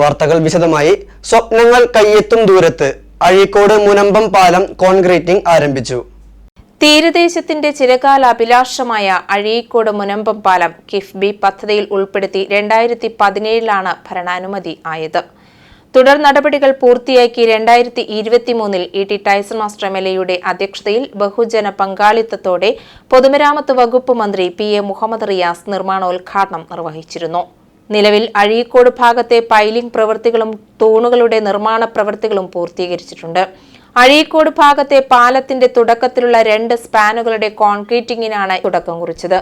വാർത്തകൾ വിശദമായി. സ്വപ്നങ്ങൾ കയ്യെത്തും ദൂരത്ത്. അഴീക്കോട് മുനമ്പം പാലം കോൺക്രീറ്റിംഗ് ആരംഭിച്ചു. തീരദേശത്തിന്റെ ചിരകാല അഭിലാഷമായ അഴീക്കോട് മുനമ്പം പാലം കിഫ്ബി പദ്ധതിയിൽ ഉൾപ്പെടുത്തി രണ്ടായിരത്തി പതിനേഴിലാണ് ഭരണാനുമതി ആയത്. തുടർ നടപടികൾ പൂർത്തിയാക്കി രണ്ടായിരത്തി ഇരുപത്തിമൂന്നിൽ E T Tyson master M L എയുടെ അധ്യക്ഷതയിൽ ബഹുജന പങ്കാളിത്തത്തോടെ പൊതുമരാമത്ത് വകുപ്പ് മന്ത്രി പി എ മുഹമ്മദ് റിയാസ് നിർമ്മാണോദ്ഘാടനം നിർവഹിച്ചിരുന്നു. നിലവിൽ അഴീക്കോട് ഭാഗത്തെ പൈലിംഗ് പ്രവൃത്തികളും തൂണുകളുടെ നിർമ്മാണ പ്രവൃത്തികളും പൂർത്തീകരിച്ചിട്ടുണ്ട്. അഴീക്കോട് ഭാഗത്തെ പാലത്തിന്റെ തുടക്കത്തിലുള്ള രണ്ട് സ്പാനുകളുടെ കോൺക്രീറ്റിംഗിനാണ് തുടക്കം കുറിച്ചത്.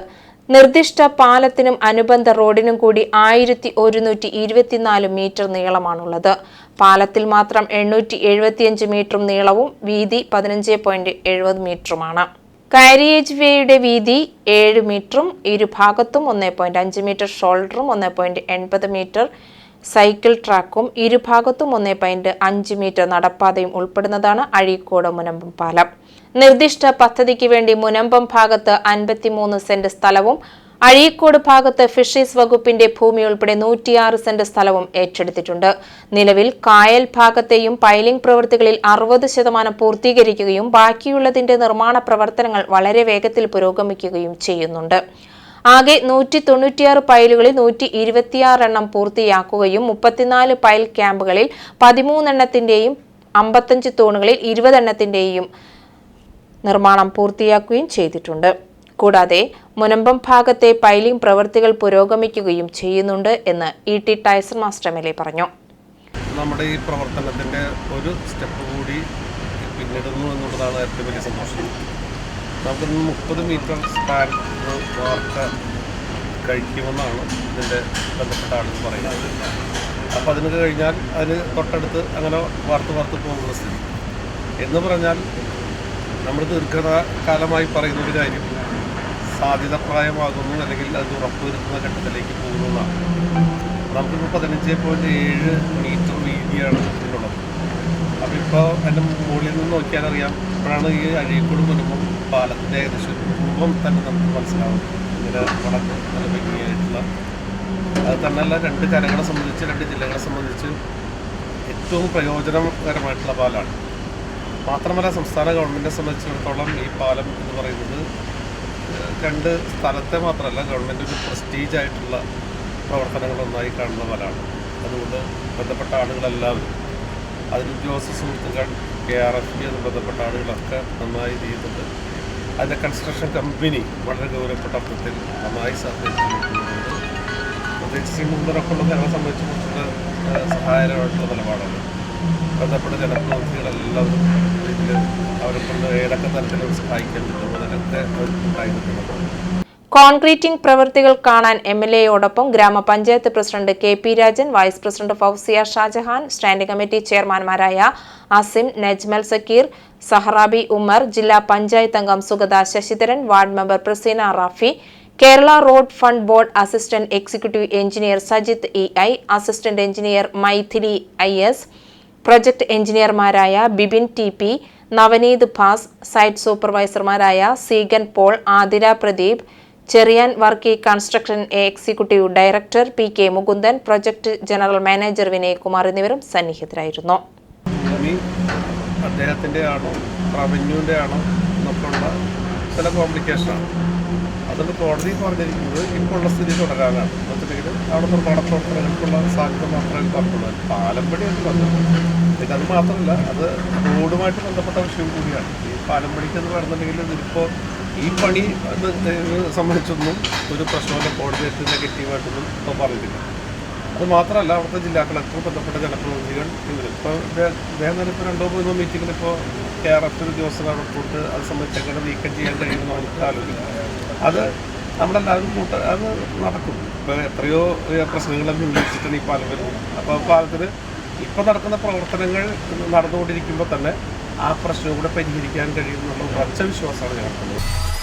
നിർദ്ദിഷ്ട പാലത്തിനും അനുബന്ധ റോഡിനും കൂടി ആയിരത്തി ഒരുന്നൂറ്റി ഇരുപത്തിനാല് മീറ്റർ നീളമാണുള്ളത്. പാലത്തിൽ മാത്രം എണ്ണൂറ്റി എഴുപത്തിയഞ്ച് മീറ്ററും നീളവും വീതി പതിനഞ്ച് പോയിന്റ് എഴുപത് മീറ്ററുമാണ്. കാരിയേജ് വേയുടെ വീതി ഏഴ് മീറ്ററും ഇരുഭാഗത്തും ഒന്നേ പോയിന്റ് അഞ്ച് മീറ്റർ ഷോൾഡറും ഒന്നേ പോയിന്റ് എൺപത് മീറ്റർ സൈക്കിൾ ട്രാക്കും ഇരുഭാഗത്തും ഒന്നേ പോയിന്റ് അഞ്ച് മീറ്റർ നടപ്പാതയും ഉൾപ്പെടുന്നതാണ് അഴീക്കോട് മുനമ്പം പാലം. നിർദ്ദിഷ്ട പദ്ധതിക്ക് വേണ്ടി മുനമ്പം ഭാഗത്ത് അൻപത്തിമൂന്ന് സെന്റ് സ്ഥലവും അഴീക്കോട് ഭാഗത്ത് ഫിഷറീസ് വകുപ്പിന്റെ ഭൂമി ഉൾപ്പെടെ നൂറ്റിയാറ് സെന്റ് സ്ഥലവും ഏറ്റെടുത്തിട്ടുണ്ട്. നിലവിൽ കായൽ ഭാഗത്തെയും പൈലിംഗ് പ്രവൃത്തികളിൽ അറുപത് ശതമാനം പൂർത്തീകരിക്കുകയും ബാക്കിയുള്ളതിന്റെ നിർമ്മാണ പ്രവർത്തനങ്ങൾ വളരെ വേഗത്തിൽ പുരോഗമിക്കുകയും ചെയ്യുന്നുണ്ട്. ആകെ നൂറ്റി തൊണ്ണൂറ്റിയാറ് പൈലുകളിൽ നൂറ്റി ഇരുപത്തിയാറ് എണ്ണം പൂർത്തിയാക്കുകയും മുപ്പത്തിനാല് പൈൽ ക്യാമ്പുകളിൽ പതിമൂന്നെണ്ണത്തിന്റെയും അമ്പത്തഞ്ച് തൂണുകളിൽ ഇരുപതെണ്ണത്തിന്റെയും നിർമ്മാണം പൂർത്തിയാക്കുകയും ചെയ്തിട്ടുണ്ട്. കൂടാതെ മുനമ്പം ഭാഗത്തെ പൈലിംഗ് പ്രവൃത്തികൾ പുരോഗമിക്കുകയും ചെയ്യുന്നുണ്ട് എന്ന് E T Tyson master M L A പറഞ്ഞു. നമ്മുടെ ഈ പ്രവർത്തനത്തിന്റെ ഒരു സ്റ്റെപ്പ് കൂടി പിന്നിടുന്നു എന്നുള്ളതാണ് ഏറ്റവും വലിയ സന്തോഷം. നമുക്ക് മുപ്പത് മീറ്റർ സ്പാൻ വാർത്ത കഴിക്കുമെന്നാണ് ഇതിന്റെ ബന്ധപ്പെട്ട ആളുകൾ പറയുന്നത്. അപ്പോൾ അതിന് കഴിഞ്ഞാൽ അതിന് തൊട്ടടുത്ത് അങ്ങനെ വാർത്ത് വാർത്ത് പോകുന്ന സ്ഥിതി. എന്ന് പറഞ്ഞാൽ നമ്മൾ ദീർഘകാലമായി പറയുന്ന ഒരു കാര്യം സാധ്യതപ്രായമാകുന്നു അല്ലെങ്കിൽ അത് ഉറപ്പുവരുത്തുന്ന ഘട്ടത്തിലേക്ക് പോകുന്നതാണ്. നമുക്കിപ്പോൾ പതിനഞ്ച് പോയിന്റ് ഏഴ് മീറ്റർ വീതിയാണ് ഇതിനുള്ളത് അപ്പോൾ ഇപ്പോൾ എന്റെ മുകളിൽ നിന്ന് നോക്കിയാൽ അറിയാം ഇപ്പോഴാണ് ഈ അഴീക്കോട് മുൻപും പാലത്തിന്റെ ഏകദേശം രൂപം തന്നെ നമുക്ക് മനസ്സിലാവും ഇങ്ങനെ വളരെ നല്ല ഭംഗിയായിട്ടുള്ള അത് തന്നെയല്ല രണ്ട് കരകളെ സംബന്ധിച്ച് രണ്ട് ജില്ലകളെ സംബന്ധിച്ച് ഏറ്റവും പ്രയോജനകരമായിട്ടുള്ള പാലമാണ് മാത്രമല്ല സംസ്ഥാന ഗവൺമെന്റിനെ സംബന്ധിച്ചിടത്തോളം ഈ പാലം എന്ന് പറയുന്നത് രണ്ട് സ്ഥലത്തെ മാത്രമല്ല ഗവൺമെന്റ് ഒരു പ്രസ്റ്റീജ് ആയിട്ടുള്ള പ്രവർത്തനങ്ങളൊന്നായി കാണുന്ന പോലാണ്. അതുകൊണ്ട് ബന്ധപ്പെട്ട ആളുകളെല്ലാവരും അതിന് ഉദ്യോഗസ്ഥ സുഹൃത്തുക്കൾ കെ ആർ എഫ് ബി അതും ബന്ധപ്പെട്ട ആളുകളൊക്കെ നന്നായി ചെയ്യുന്നുണ്ട് അതിന്റെ കൺസ്ട്രക്ഷൻ കമ്പനി വളരെ ഗൗരവപ്പെട്ട അർത്ഥത്തിൽ നന്നായി സഹകരിച്ചു നിൽക്കുന്നുണ്ട് പ്രത്യേകിച്ച് ശ്രീ മുണ്ടറൊക്കെ ഉള്ളത് ഞങ്ങളെ സംബന്ധിച്ച് കുറച്ചുകൂടെ സഹായകരമായിട്ടുള്ള നിലപാടാണ്. ബന്ധപ്പെട്ട ജനപ്രതിനിധികളെല്ലാവരും ഇതിൽ ഏതൊക്കെ അവർ കോൺക്രീറ്റിംഗ് പ്രവൃത്തികൾ കാണാൻ M L എയോടൊപ്പം gramapanchayat president K P Rajan vice president Fousiya Shajahan standing committee ചെയർമാൻമാരായ Asim Najmal Sakkeer Saharabi Umar ജില്ലാ പഞ്ചായത്ത് അംഗം Sugatha Sasidharan ward member Praseena Rafi Kerala road fund board assistant executive engineer Sajith E I assistant engineer Mythili I S project എഞ്ചിനീയർമാരായ Bibin T P Navaneeth Bhas site സൂപ്പർവൈസർമാരായ Seegan Paul Athira Pradeep Cherian Varkey construction executive director P K Mukundan project general manager Vinayakumar എന്നിവരും സന്നിഹിതരായിരുന്നു. അദ്ദേഹത്തിന്റെ ആണോ റവന്യൂവിന്റെ ആണോ എന്നൊക്കെയുള്ള ചില കോംപ്ലിക്കേഷനാണ് അതുകൊണ്ട് കോടതി പറഞ്ഞിരിക്കുന്നത് ഇപ്പോഴുള്ള സ്ഥിതി തുടരാനാണ്. എന്നുവെച്ചിട്ടുണ്ടെങ്കിൽ അവിടെ നിർമ്മാണ പ്രവർത്തനങ്ങൾക്കുള്ള സാധ്യത മാത്രമേ പറഞ്ഞുള്ളൂ പാലമ്പടി എന്ന് പറഞ്ഞത് പിന്നെ അത് മാത്രമല്ല അത് റോഡുമായിട്ട് ബന്ധപ്പെട്ട വിഷയം കൂടിയാണ്. ഈ പാലമ്പടിക്ക് എന്ന് പറഞ്ഞിട്ടുണ്ടെങ്കിൽ ഇതിപ്പോൾ ഈ പണി സംബന്ധിച്ചൊന്നും ഒരു പ്രശ്നമല്ല കോടതി എത്തി നെഗറ്റീവായിട്ടൊന്നും ഇപ്പോൾ പറഞ്ഞിട്ടില്ല. അത് മാത്രമല്ല അവിടുത്തെ ജില്ലാ കളക്ടർ ബന്ധപ്പെട്ട ജനപ്രതിനിധികൾ ഇവർ ഇപ്പോൾ തന്നെ ഇപ്പോൾ രണ്ടോ മൂന്നോ മീറ്റിങ്ങിൽ ഇപ്പോൾ കെ ആർ എഫ് ഉദ്യോഗസ്ഥർ റിപ്പോർട്ട് അത് സംബന്ധിച്ച് എങ്ങനെ നീക്കം ചെയ്യാൻ കഴിയുമെന്ന് നമുക്ക് ആലോചിക്കാം. അത് നമ്മുടെ എല്ലാവരും കൂട്ട അത് നടക്കും. ഇപ്പോൾ എത്രയോ പ്രശ്നങ്ങൾ അഭിമുഖീകരിച്ചിട്ടാണ് ഈ പാലം വരുന്നത്. അപ്പോൾ പാലത്തിൽ ഇപ്പോൾ നടക്കുന്ന പ്രവർത്തനങ്ങൾ നടന്നുകൊണ്ടിരിക്കുമ്പോൾ തന്നെ ആ പ്രശ്നം കൂടെ പരിഹരിക്കാൻ കഴിയുമെന്നുള്ള ഉറച്ച വിശ്വാസമാണ് ഞങ്ങൾക്കുള്ളത്